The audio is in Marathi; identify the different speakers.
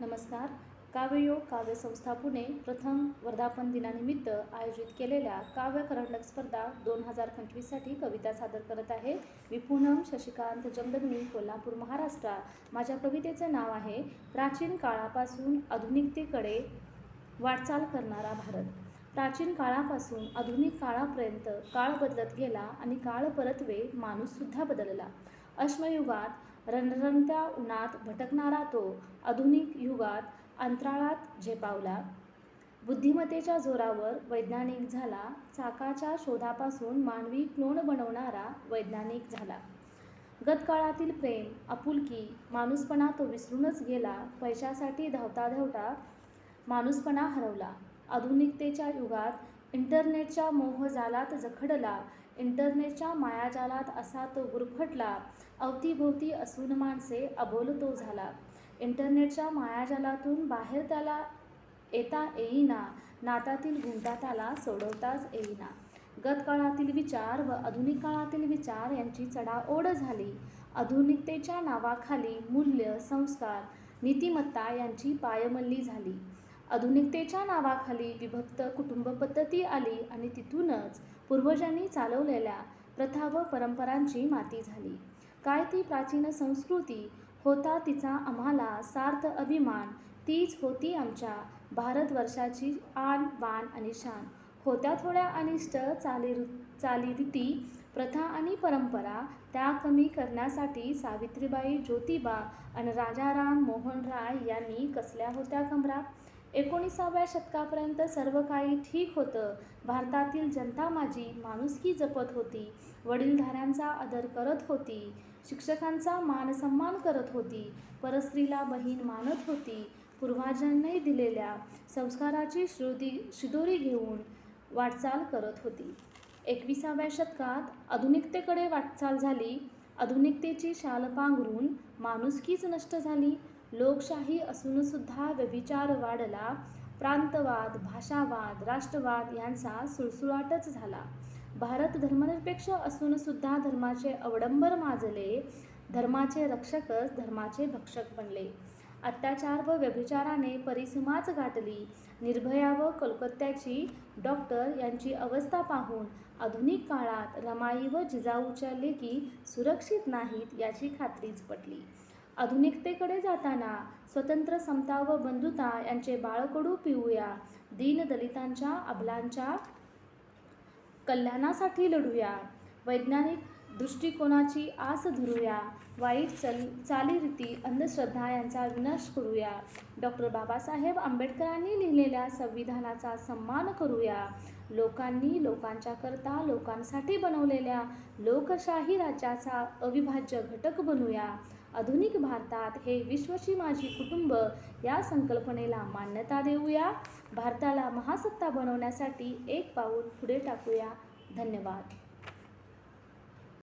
Speaker 1: नमस्कार. काव्ययोग काव्य संस्था पुणे प्रथम वर्धापन दिनानिमित्त आयोजित केलेल्या काव्य करंडक स्पर्धा दोन हजार पंचवीससाठी कविता सादर करत आहे. मी पूनम शशिकांत जमदग्नी कोल्हापूर महाराष्ट्र. माझ्या कवितेचं नाव आहे प्राचीन काळापासून आधुनिकतेकडे वाटचाल करणारा भारत. प्राचीन काळापासून आधुनिक काळापर्यंत काळ बदलत गेला आणि काळ परतवे माणूससुद्धा बदलला. अश्मयुगात रणरणत्या उन्हात भटकणारा तो आधुनिक युगात अंतराळात झेपावला. बुद्धिमत्तेच्या जोरावर वैज्ञानिक झाला चाकाच्या शोधापासून मानवी क्लोन बनवणारा वैज्ञानिक झाला. गतकाळातील प्रेम आपुलकी माणूसपणा तो विसरूनच गेला पैशासाठी धावता धावता माणूसपणा हरवला. आधुनिकतेच्या युगात इंटरनेटच्या मोहजालात जखडला इंटरनेटच्या मायाजालात असा तो गुरफटला अवतीभोवती असून माणसे अबोल तो झाला. इंटरनेटच्या मायाजालातून बाहेर त्याला येता येईना नातातील गुंता त्याला सोडवताच येईना. गतकाळातील विचार व आधुनिक काळातील विचार यांची चढाओढ झाली. आधुनिकतेच्या नावाखाली मूल्य संस्कार नीतिमत्ता यांची पायमल्ली झाली. आधुनिकतेच्या नावाखाली विभक्त कुटुंब पद्धती आली आणि तिथूनच पूर्वजांनी चालवलेल्या प्रथा व परंपरांची माती झाली. काय ती प्राचीन संस्कृती? होता तिचा आम्हाला सार्थ अभिमान. तीच होती आमच्या भारतवर्षाची आण बाण आणि शान. होत्या थोड्या अनिष्ट चाली चालीरीती प्रथा आणि परंपरा त्या कमी करण्यासाठी सावित्रीबाई ज्योतिबा आणि राजाराम मोहन राय यांनी कसल्या होत्या कमरा? एकोणीसाव्या शतकापर्यंत सर्व काही ठीक होतं. भारतातील जनता माझी माणुसकी जपत होती. वडीलधाऱ्यांचा आदर करत होती. शिक्षकांचा मान सन्मान करत होती. परस्त्रीला बहीण मानत होती. पूर्वाजांनी दिलेल्या संस्काराची श्रुती शिदोरी घेऊन वाटचाल करत होती. एकविसाव्या शतकात आधुनिकतेकडे वाटचाल झाली. आधुनिकतेची शाल पांघरून माणुसकीच नष्ट झाली. लोकशाही असूनसुद्धा व्यभिचार वाढला. प्रांतवाद भाषावाद राष्ट्रवाद यांचा सुळसुळाटच झाला. भारत धर्मनिरपेक्ष असूनसुद्धा धर्माचे अवडंबर माजले. धर्माचे रक्षकच धर्माचे भक्षक बनले. अत्याचार व व्यभिचाराने परिसीमाच गाठली. निर्भया व कोलकात्याची डॉक्टर यांची अवस्था पाहून आधुनिक काळात रमाई व जिजाऊच्या लेखी सुरक्षित नाहीत याची खात्रीच पटली. आधुनिकतेकडे जाताना स्वतंत्र समता व बंधुता यांचे बाळकडू पिऊया. दीनदलितांच्या अबलांच्या कल्याणासाठी लढूया. वैज्ञानिक दृष्टिकोनाची आस धरूया. वाईट चल चालीरीती अंधश्रद्धा यांचा विनाश करूया. डॉक्टर बाबासाहेब आंबेडकरांनी लिहिलेल्या संविधानाचा सन्मान करूया. लोकांनी लोकांच्या करता लोकांसाठी बनवलेल्या लोकशाही राज्याचा अविभाज्य घटक बनूया. आधुनिक भारतात हे विश्वची माझी कुटुंब या संकल्पनेला मान्यता देऊया. भारताला महासत्ता बनवण्यासाठी एक पाऊल पुढे टाकूया. धन्यवाद.